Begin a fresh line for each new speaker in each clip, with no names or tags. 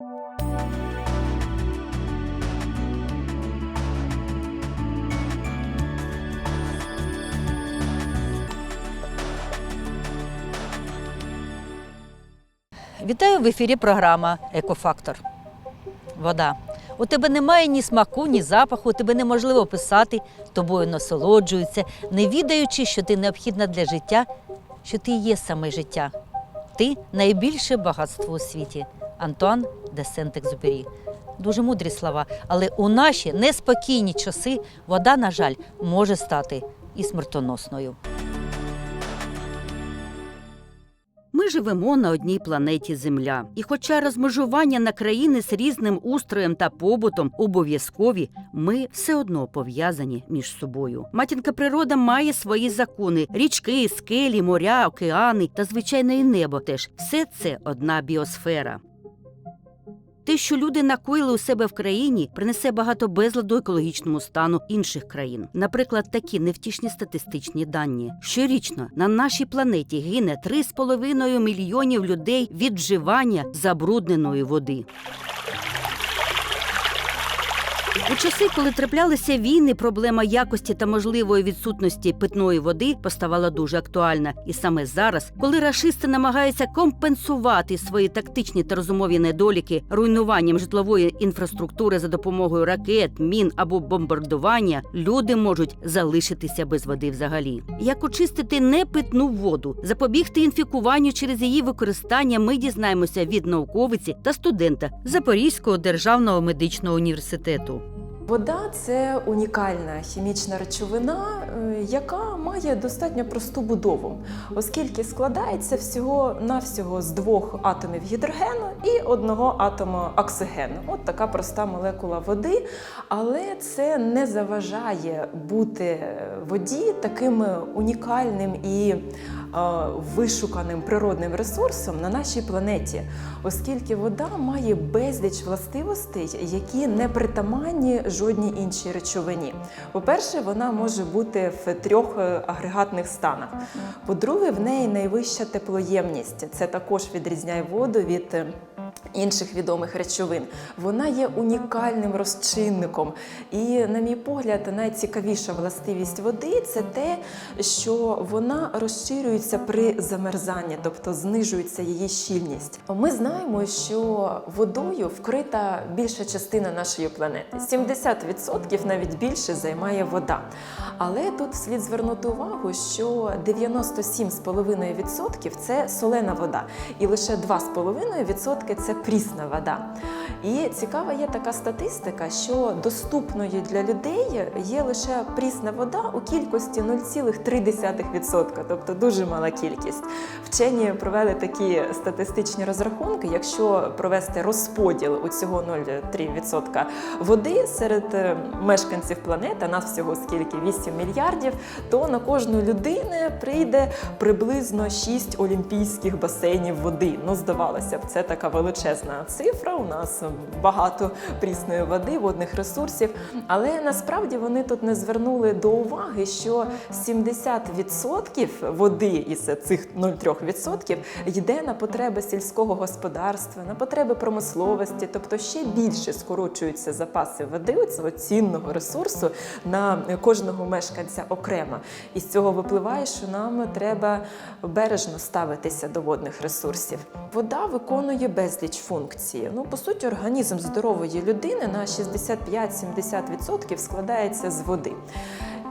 Вітаю в ефірі програма Екофактор. Вода. У тебе немає ні смаку, ні запаху, тебе неможливо писати, тобою насолоджуються, не відаючи, що ти необхідна для життя, що ти є саме життя. Ти найбільше багатство у світі. Антуан де Сент-Екзюпері. Дуже мудрі слова, але у наші неспокійні часи вода, на жаль, може стати і смертоносною. Ми живемо на одній планеті Земля. І хоча розмежування на країни з різним устроєм та побутом обов'язкові, ми все одно пов'язані між собою. Матінка природа має свої закони: річки, скелі, моря, океани та звичайно і небо. Теж все це одна біосфера. Те, що люди накоїли у себе в країні, принесе багато безладу екологічному стану інших країн. Наприклад, такі невтішні статистичні дані. Щорічно на нашій планеті гине 3,5 мільйонів людей від вживання забрудненої води. У часи, коли траплялися війни, проблема якості та можливої відсутності питної води поставала дуже актуальна. І саме зараз, коли рашисти намагаються компенсувати свої тактичні та розумові недоліки руйнуванням житлової інфраструктури за допомогою ракет, мін або бомбардування, люди можуть залишитися без води взагалі. Як очистити непитну воду, запобігти інфікуванню через її використання, ми дізнаємося від науковиці та студента Запорізького державного медичного університету.
Вода це унікальна хімічна речовина, е, яка має достатньо просту будову, оскільки складається всього навсього з двох атомів гідрогену і одного атому оксигену. От така проста молекула води, але це не заважає бути воді таким унікальним і е, вишуканим природним ресурсом на нашій планеті, оскільки вода має безліч властивостей, які не притаманні жодній іншій речовині. По-перше, вона може бути в трьох е, агрегатних станах. По-друге, в неї найвища теплоємність. Це також відрізняє воду від. Інших відомих речовин вона є унікальним розчинником, і, на мій погляд, найцікавіша властивість води це те, що вона розширюється при замерзанні, тобто знижується її щільність. Ми знаємо, що водою вкрита більша частина нашої планети. 70% навіть більше займає вода. Але тут слід звернути увагу, що 97,5% це солена вода, і лише 2,5% це прісна вода. І цікава є така статистика, що доступною для людей є лише прісна вода у кількості 0,3%, тобто дуже мала кількість. Вчені провели такі статистичні розрахунки. Якщо провести розподіл у цього 0,3% води серед е, мешканців планети, нас всього скільки 8 мільярдів, то на кожну людину прийде приблизно 6 олімпійських басейнів води. Ну, здавалося б, це така величезна цифра. У нас багато прісної води, водних ресурсів. Але насправді вони тут не звернули до уваги, що 70% води із цих 0,3% йде на потреби сільського господарства, на потреби промисловості, тобто ще більше скорочуються запаси води цього цінного ресурсу на кожного мешканця окремо. І з цього випливає, що нам треба бережно ставитися до водних ресурсів. Вода виконує безліч функцій. Ну, по суті, організм здорової людини на 65-70% складається з води.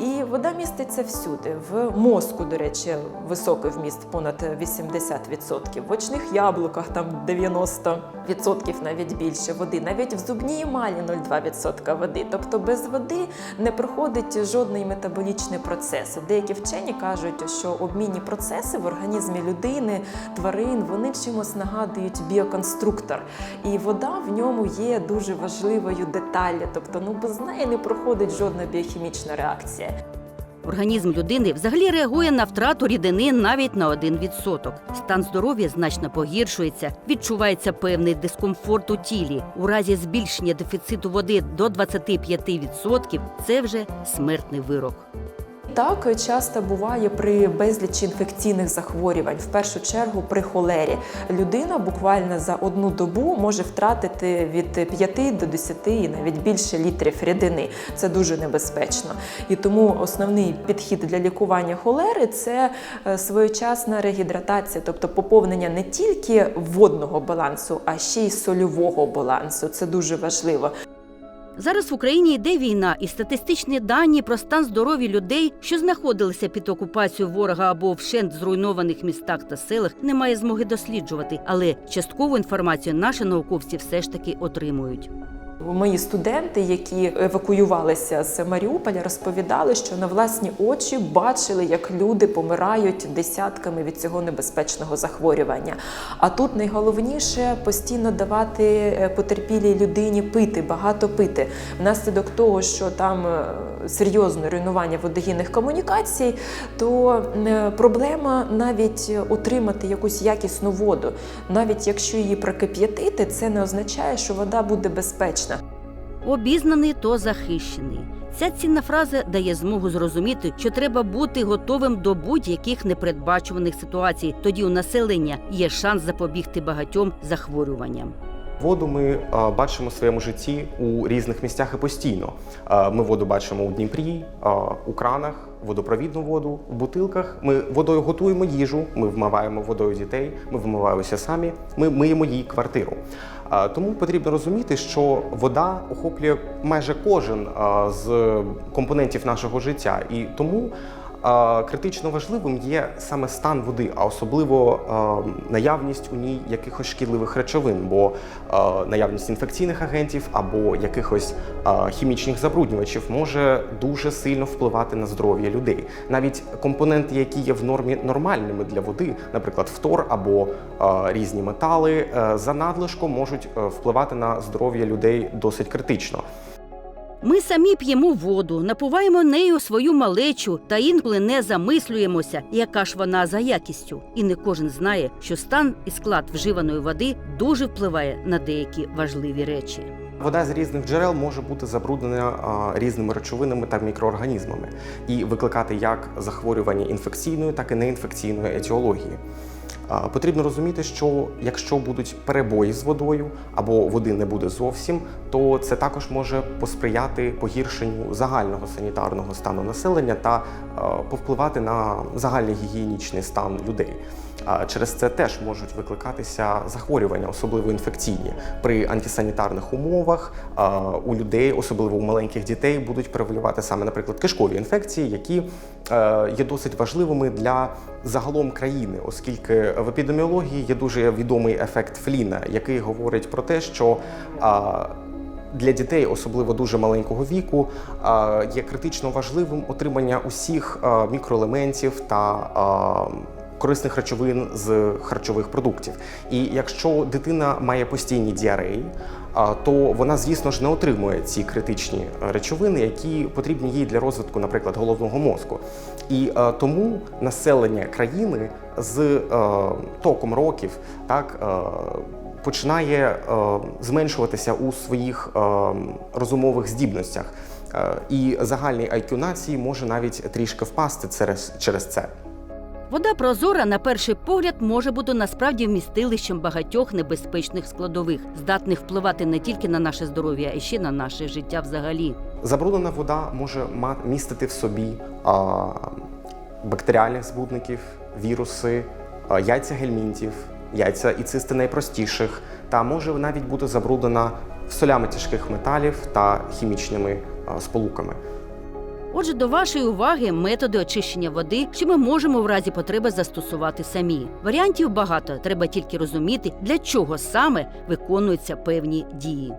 І вода міститься всюди. В мозку, до речі, високий вміст понад 80%. В очних яблуках там 90% навіть більше води. Навіть в зубній емалі 0,2% води. Тобто без води не проходить жодний метаболічний процес. Деякі вчені кажуть, що обмінні процеси в організмі людини, тварин, вони чимось нагадують біоконструктор. І вода в ньому є дуже важливою деталлю. Тобто, ну без неї не проходить жодна біохімічна реакція.
Організм людини взагалі реагує на втрату рідини навіть на 1%. Стан здоров'я значно погіршується, відчувається певний дискомфорт у тілі. У разі збільшення дефіциту води до 25% – це вже смертний вирок.
Так часто буває при безлічі інфекційних захворювань, в першу чергу при холері. Людина буквально за одну добу може втратити від 5 до 10 і навіть більше літрів рідини. Це дуже небезпечно. І тому основний підхід для лікування холери це е, своєчасна регідратація, тобто поповнення не тільки водного балансу, а ще й сольового балансу. Це дуже важливо.
Зараз в Україні йде війна, і статистичні дані про стан здоров'я людей, що знаходилися під окупацією ворога або вщент зруйнованих містах та селах, немає змоги досліджувати. Але часткову інформацію наші науковці все ж таки отримують.
Мої студенти, які евакуювалися з Маріуполя, розповідали, що на власні очі бачили, як люди помирають десятками від цього небезпечного захворювання. А тут найголовніше постійно давати е, потерпілій людині пити, багато пити. Внаслідок того, що там е, серйозне руйнування водогінних комунікацій, то е, проблема навіть отримати якусь якісну воду. Навіть якщо її прокип'ятити, це не означає, що вода буде безпечна.
Обізнаний то захищений. Ця цінна фраза дає змогу зрозуміти, що треба бути готовим до будь-яких непередбачуваних ситуацій. Тоді у населення є шанс запобігти багатьом захворюванням.
Воду ми бачимо в своєму житті у різних місцях і постійно. Ми воду бачимо у Дніпрі, у кранах, водопровідну воду, в бутилках. Ми водою готуємо їжу, ми вмиваємо водою дітей, ми вмиваємося самі, ми миємо їй квартиру. Е, Тому потрібно розуміти, що вода охоплює майже кожен е, з компонентів нашого життя, і тому. Критично важливим є саме стан води, а особливо наявність у ній якихось шкідливих речовин, бо наявність інфекційних агентів або якихось хімічних забруднювачів може дуже сильно впливати на здоров'я людей. Навіть компоненти, які є в нормі нормальними для води, наприклад, фтор або різні метали, е, за надлишком можуть е, впливати на здоров'я людей досить критично.
Ми самі п'ємо воду, напуваємо нею свою малечу та інколи не замислюємося, яка ж вона за якістю. І не кожен знає, що стан і склад вживаної води дуже впливає на деякі важливі речі.
Вода з різних джерел може бути забруднена різними речовинами та мікроорганізмами і викликати як захворювання інфекційної, так і неінфекційної етіології. Потрібно розуміти, що якщо будуть перебої з водою або води не буде зовсім, то це також може посприяти погіршенню загального санітарного стану населення та повпливати на загальний гігієнічний стан людей. Через це теж можуть викликатися захворювання, особливо інфекційні. При антисанітарних умовах у людей, особливо у маленьких дітей, будуть превалювати саме, наприклад, кишкові інфекції, які е, є досить важливими для загалом країни, оскільки в епідеміології є дуже відомий ефект Фліна, який говорить про те, що для дітей, особливо дуже маленького віку, є критично важливим отримання усіх мікроелементів та корисних речовин з харчових продуктів. І якщо дитина має постійні діареї, то вона, звісно ж, не отримує ці критичні речовини, які потрібні їй для розвитку, наприклад, головного мозку. І тому населення країни з током років так. Починає е, зменшуватися у своїх е, розумових здібностях, Е, і загальний IQ нації може навіть трішки впасти через, через це.
Вода прозора, на перший погляд, може бути насправді вмістилищем багатьох небезпечних складових, здатних впливати не тільки на наше здоров'я, а ще на наше життя взагалі.
Забруднена вода може містити в собі а, бактеріальних збудників, віруси, а, яйця гельмінтів, яйця і цисти найпростіших, та може навіть бути забруднена солями тяжких металів та хімічними а, сполуками.
Отже, до вашої уваги методи очищення води, що ми можемо в разі потреби застосувати самі. Варіантів багато, треба тільки розуміти, для чого саме виконуються певні дії.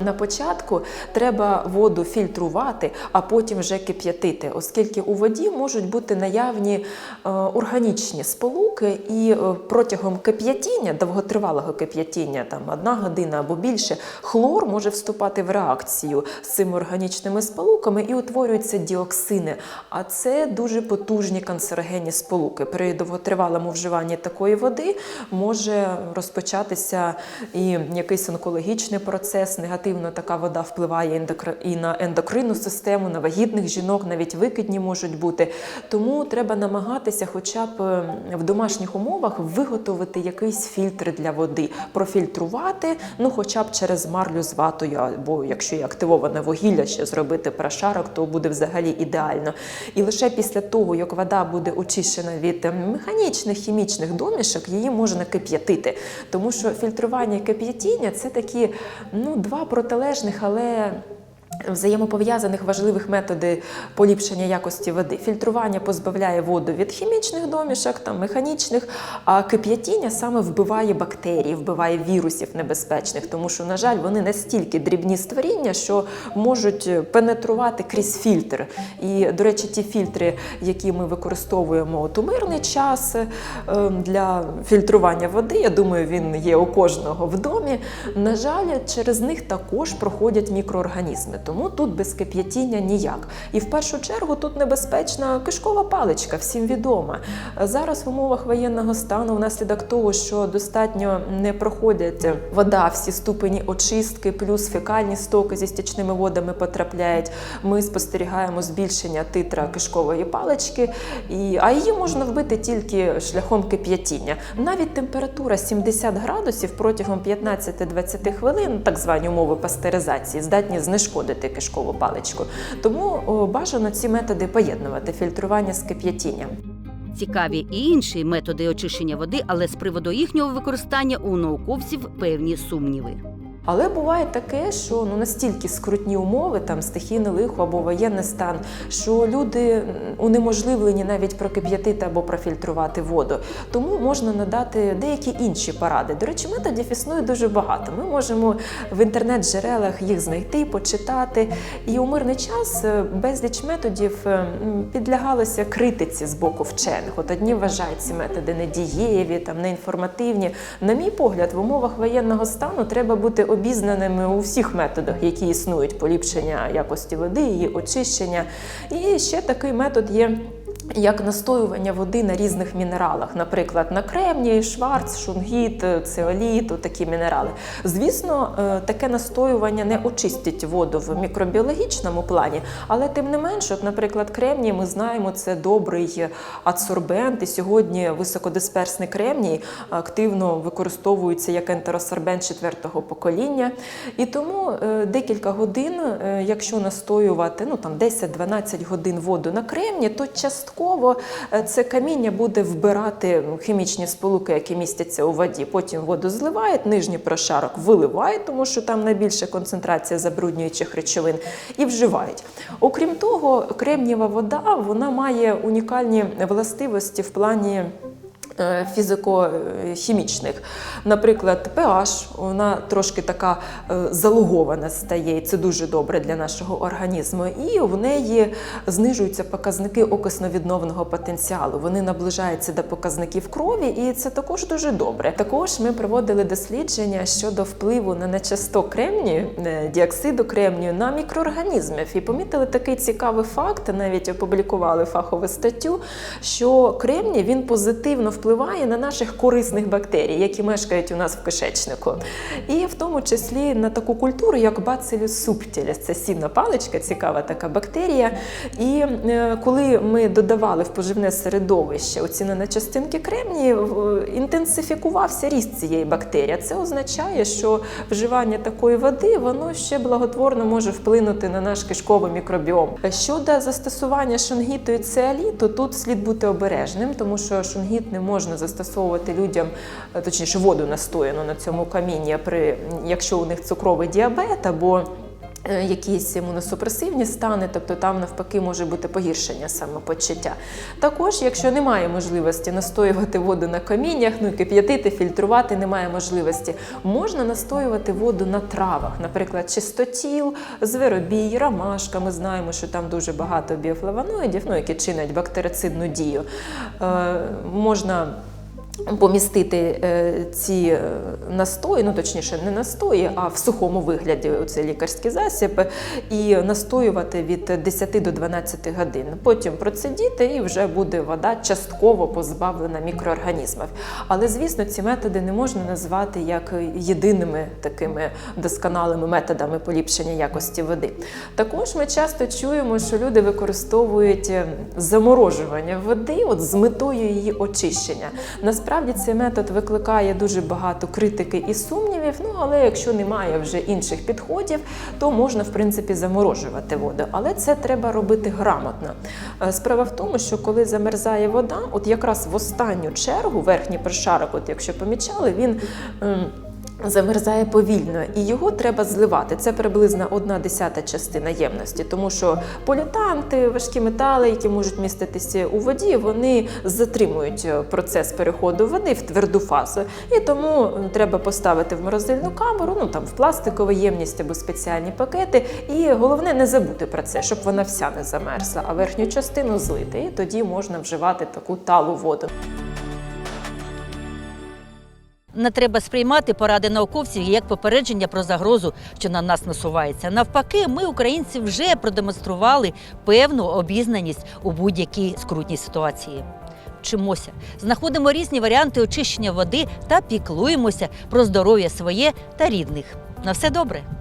На початку треба воду фільтрувати, а потім вже кип'ятити, оскільки у воді можуть бути наявні е, органічні сполуки, і е, протягом кип'ятіння, довготривалого кип'ятіння, там одна година або більше, хлор може вступати в реакцію з цими органічними сполуками і утворюються діоксини. А це дуже потужні канцерогенні сполуки. При довготривалому вживанні такої води може розпочатися і якийсь онкологічний процес, негативний негативно така вода впливає і на ендокринну систему, на вагітних жінок, навіть викидні можуть бути. Тому треба намагатися, хоча б е, в домашніх умовах, виготовити якийсь фільтр для води, профільтрувати, ну хоча б через марлю з ватою, або якщо є активоване вугілля, ще зробити прошарок, то буде взагалі ідеально. І лише після того, як вода буде очищена від е, механічних хімічних домішок, її можна кип'ятити. Тому що фільтрування і кип'ятіння це такі ну, два протилежних, але взаємопов'язаних важливих методи поліпшення якості води. Фільтрування позбавляє воду від хімічних домішок, там, механічних, а кип'ятіння саме вбиває бактерії, вбиває вірусів небезпечних, тому що, на жаль, вони настільки дрібні створіння, що можуть пенетрувати крізь фільтр. І, до речі, ті фільтри, які ми використовуємо от у мирний час е, для фільтрування води, я думаю, він є у кожного в домі. На жаль, через них також проходять мікроорганізми, тому тут без кип'ятіння ніяк. І в першу чергу тут небезпечна кишкова паличка, всім відома. Зараз в умовах воєнного стану, внаслідок того, що достатньо не проходять вода, всі ступені очистки, плюс фекальні стоки зі стічними водами потрапляють. Ми спостерігаємо збільшення титра кишкової палички, і, а її можна вбити тільки шляхом кип'ятіння. Навіть температура 70 градусів протягом 15-20 хвилин, так звані умови пастеризації, здатні знешкодити кишкову паличку. Тому бажано ці методи поєднувати фільтрування з кип'ятінням.
Цікаві і інші методи очищення води, але з приводу їхнього використання у науковців певні сумніви.
Але буває таке, що ну настільки скрутні умови, там стихійне лихо або воєнний стан, що люди унеможливлені навіть прокип'ятити або профільтрувати воду. Тому можна надати деякі інші поради. До речі, методів існує дуже багато. Ми можемо в інтернет-джерелах їх знайти, почитати. І у мирний час е, безліч методів е, підлягалося критиці з боку вчених. От одні вважають ці методи недієві, там неінформативні. На мій погляд, в умовах воєнного стану треба бути обізнаними у всіх методах, які існують поліпшення якості води, її очищення. І ще такий метод є. Як настоювання води на різних мінералах, наприклад, на кремнії, шварц, шунгіт, цеоліт, такі мінерали. Звісно, е, таке настоювання не очистить воду в мікробіологічному плані, але тим не менше, от, наприклад, кремній, ми знаємо, це добрий адсорбент. І сьогодні високодисперсний кремній активно використовується як ентеросорбент четвертого покоління. І тому е, декілька годин, е, якщо настоювати ну там 10-12 годин воду на кремні, то частково е, це каміння буде вбирати хімічні сполуки, які містяться у воді. Потім воду зливають, нижній прошарок виливають, тому що там найбільша концентрація забруднюючих речовин, і вживають. Окрім того, кремнієва вода вона має унікальні властивості в плані. Е, Фізико-хімічних, наприклад, pH, вона трошки така е, залугована стає, і це дуже добре для нашого організму. І в неї знижуються показники окисно-відновного потенціалу. Вони наближаються до показників крові, і це також дуже добре. Також ми проводили дослідження щодо впливу на нечасток кремнію, е, діоксиду кремнію на мікроорганізмів. І помітили такий цікавий факт, навіть опублікували фахову статтю, що кремній він позитивно впливає на наших корисних бактерій, які мешкають у нас в кишечнику. І в тому числі на таку культуру, як Bacillus subtilis. Це сінна паличка, цікава така бактерія. І е, коли ми додавали в поживне середовище оцінені частинки кремнії, інтенсифікувався ріст цієї бактерії. Це означає, що вживання такої води воно ще благотворно може вплинути на наш кишковий мікробіом. Щодо застосування шунгіту і цеоліту, тут слід бути обережним, тому що шунгіт не можна застосовувати людям, е, точніше, воду настояну на цьому камінні, при якщо у них цукровий діабет або Якісь імуносупресивні стани, тобто там навпаки може бути погіршення самопочуття. Також, якщо немає можливості настоювати воду на каміннях, ну кип'ятити, фільтрувати немає можливості, можна настоювати воду на травах, наприклад, чистотіл, зверобій, ромашка. Ми знаємо, що там дуже багато біофлавоноїдів, ну які чинять бактерицидну дію. Е, можна Помістити е, ці е, настої, ну точніше, не настої, а в сухому вигляді цей лікарський засіб, і настоювати від 10 до 12 годин. Потім процедіти, і вже буде вода частково позбавлена мікроорганізмів. Але звісно, ці методи не можна назвати як єдиними такими досконалими методами поліпшення якості води. Також ми часто чуємо, що люди використовують е, заморожування води от з метою її очищення. Насправді цей метод викликає дуже багато критики і сумнівів. Ну але якщо немає вже інших підходів, то можна в принципі заморожувати воду. Але це треба робити грамотно. Е, Справа в тому, що коли замерзає вода, от якраз в останню чергу верхній прошарок, от якщо помічали, він. Замерзає повільно, і його треба зливати. Це приблизно одна десята частина ємності, тому що політанти, важкі метали, які можуть міститися у воді, вони затримують е, процес переходу води в тверду фазу. І тому треба поставити в морозильну камеру, ну там в пластикову ємність або спеціальні пакети. І головне не забути про це, щоб вона вся не замерзла, а верхню частину злити. І тоді можна вживати таку талу воду.
Не треба сприймати поради науковців як попередження про загрозу, що на нас насувається. Навпаки, ми, українці, вже продемонстрували певну обізнаність у будь-якій скрутній ситуації. Вчимося, знаходимо різні варіанти очищення води та піклуємося про здоров'я своє та рідних. На все добре.